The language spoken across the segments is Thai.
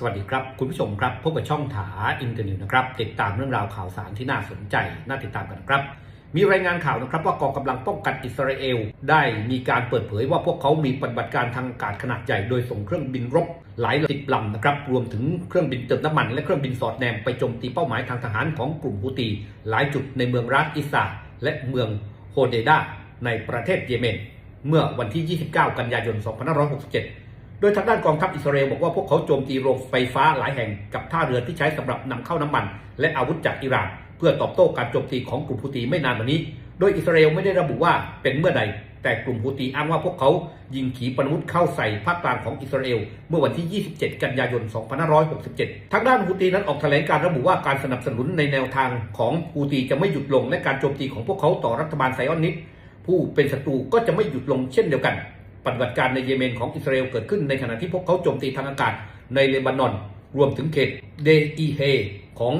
สวัสดีครับ คุณผู้ชมครับพบกับช่องถาอินเตอร์นิวนะครับ ติดตามเรื่องราวข่าวสารที่น่าสนใจ น่าติดตามกันครับ มีรายงานข่าวนะครับว่ากองกำลังป้องกันอิสราเอล ได้มีการเปิดเผยว่าพวกเขามีปฏิบัติการทางอากาศขนาดใหญ่โดยส่งเครื่องบินรบหลายสิบลำนะครับรวมถึงเครื่องบินเติมน้ำมัน และเครื่องบินสอดแนมไปโจมตีเป้าหมายทางทหารของกลุ่มฮูตี หลายจุดในเมืองรัฐอิสาและเมืองโฮเดดาในประเทศเยเมน เมื่อวันที่ 29 กันยายน 2567 โดยทางด้านกองทัพอิสราเอลบอกว่าพวกเขาโจมตีโรงไฟฟ้าหลายแห่งกับท่าเรือที่ใช้สำหรับนำเข้าน้ำมัน และอาวุธจากอิหร่าน เพื่อตอบโต้การโจมตีของกลุ่มฮูตีไม่นานมานี้ โดยอิสราเอลไม่ได้ระบุว่าเป็นเมื่อใด แต่กลุ่มฮูตีอ้างว่าพวกเขายิงขีปนาวุธเข้าใส่ภาคกลางของอิสราเอลเมื่อวันที่ 27 กันยายน 2567 ทางด้านฮูตีนั้นออกแถลงการระบุว่าการสนับสนุนในแนวทางของฮูตีจะไม่หยุดลง และการโจมตีของพวกเขาต่อรัฐบาลไซออนนิสต์ผู้เป็นศัตรูก็จะไม่หยุดลงเช่นเดียวกัน ปฏิบัติการในเยเมนของอิสราเอลเกิดขึ้นในขณะที่พวกเขาโจมตีทางอากาศในเลบานอน รวมถึงเขตเดอีเฮของ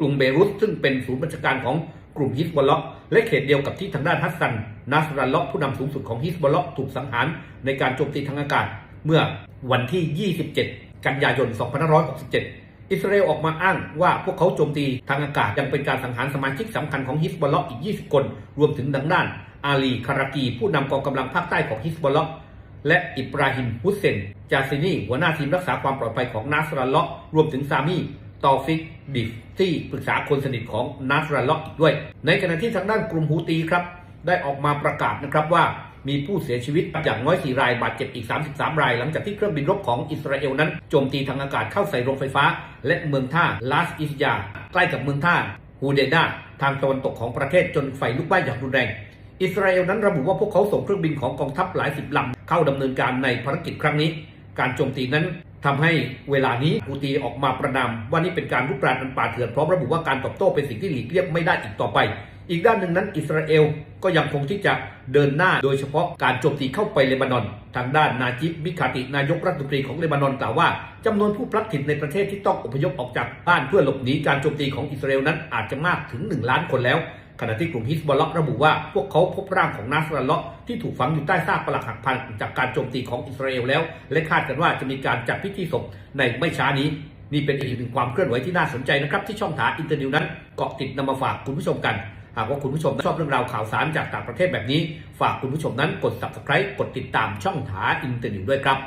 กรุงเบรุตซึ่งเป็นศูนย์บัญชาการของกลุ่มฮิสบอลล็อกและเขตเดียวกับที่ทางด้านฮัสซันนัสรัลล็อกผู้นำสูงสุดของฮิสบอลล็อกถูกสังหารในการโจมตีทางอากาศ เมื่อวันที่ 27 กันยายน 2567 อิสราเอลออกมาอ้างว่าพวกเขาโจมตีทางอากาศยังเป็นการสังหารสมาชิกสำคัญของฮิสบอลล็อกอีก 20 คน รวมถึงดังด้านอาลีคารากีผู้นำกองกำลังภาคใต้ของฮิสบอลล็อก และอิบราฮิมฮุสเซน จาซินีหัวหน้าทีมรักษาความปลอดภัยของนัสรัลล็อกรวมถึงซามีตอฟิกดิฟที่ปรึกษาคนสนิทของนัสรัลล็อกอีกด้วย ในขณะที่ทางด้านกลุ่มฮูตีครับ ได้ออกมาประกาศนะครับว่ามีผู้เสียชีวิตอย่างน้อย 4 รายบาดเจ็บอีก 33 ราย หลังจากที่เครื่องบินรบของอิสราเอลนั้นโจมตีทางอากาศเข้าใส่โรงไฟฟ้า และเมืองท่าลาสอิสยา ใกล้กับเมืองท่าฮูเดดาทางตะวันตกของประเทศจนไฟลุกไหม้อย่างรุนแรง อิสราเอลนั้นระบุว่าพวกเขาส่งเครื่องบินของกองทัพหลายสิบลำเข้าดำเนินการในภารกิจครั้งนี้ การโจมตีนั้นทำให้เวลานี้ฮูตีออกมาประนามว่านี่เป็นการลุกรานอันป่าเถื่อนพร้อมระบุว่าการตอบโต้เป็นสิ่งที่หลีกเลี่ยงไม่ได้อีกต่อไป อีกด้านหนึ่งนั้นอิสราเอลก็ยังคงที่จะเดินหน้าโดยเฉพาะการโจมตีเข้าไปเลบานอน ทางด้านนาจิบมิคาตินายกรัฐมนตรีของเลบานอนกล่าวว่าจำนวนผู้พลัดถิ่นในประเทศที่ต้องอพยพออกจากบ้านเพื่อหลบหนีการโจมตีของอิสราเอลนั้นอาจจะมากถึง 1 ล้านคนแล้ว ขณะที่กลุ่มฮิสบอลล็อกระบุว่า พวกเขาพบร่างของนาสรัลล็อกที่ถูกฝังอยู่ใต้ซากปรักหักพังจากการโจมตีของอิสราเอลแล้ว และคาดกันว่าจะมีการจัดพิธีศพในไม่ช้านี้ นี่เป็นอีกหนึ่งความเคลื่อนไหวที่น่าสนใจนะครับ ที่ช่องถาอินเตอร์นิวนั้นเกาะติดนำมาฝากคุณผู้ชมกัน หากว่าคุณผู้ชมชอบเรื่องราวข่าวสารจากต่างประเทศแบบนี้ ฝากคุณผู้ชมนั้นกด subscribe กดติดตามช่องถาอินเตอร์นิวด้วยครับ